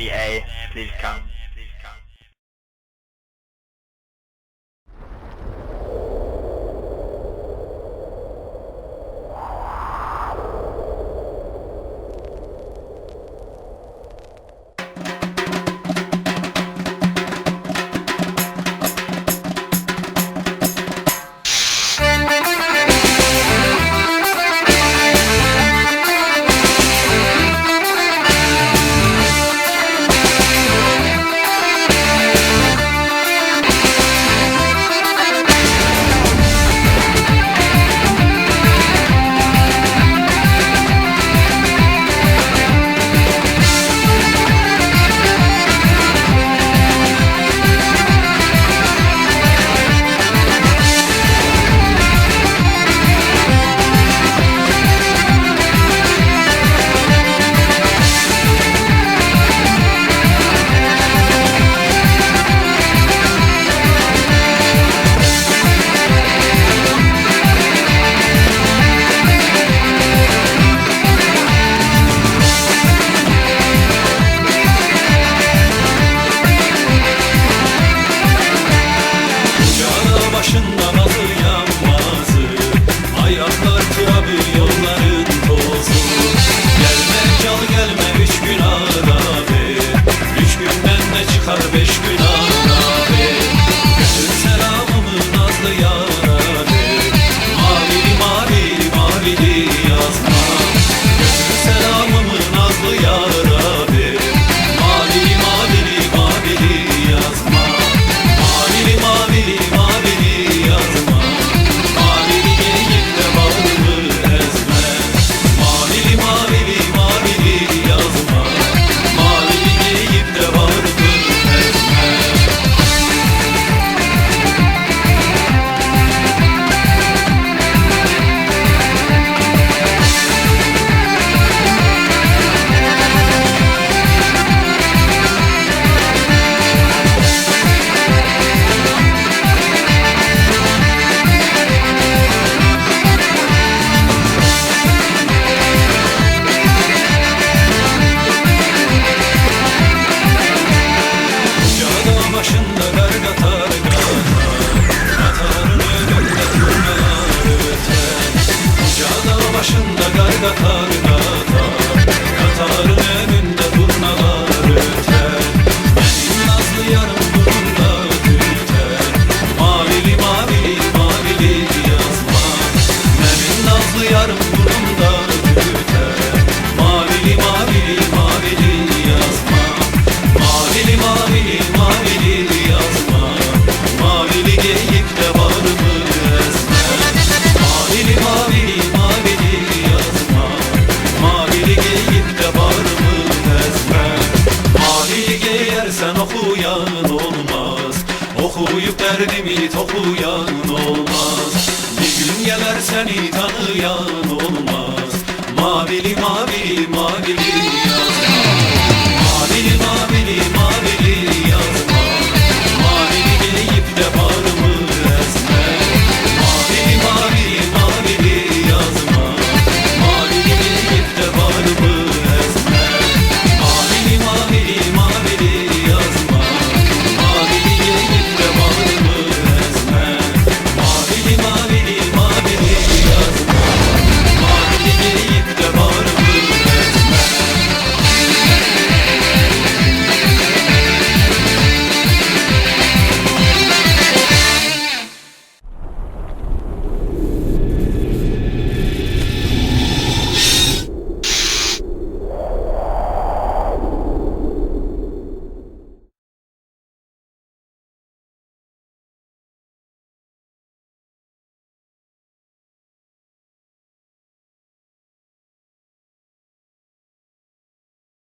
the A. Please come. olmaz. Okuyup derdimi toplayan olmaz. Bir gün gelir seni tanıyan olmaz. Mavili mavili mavili.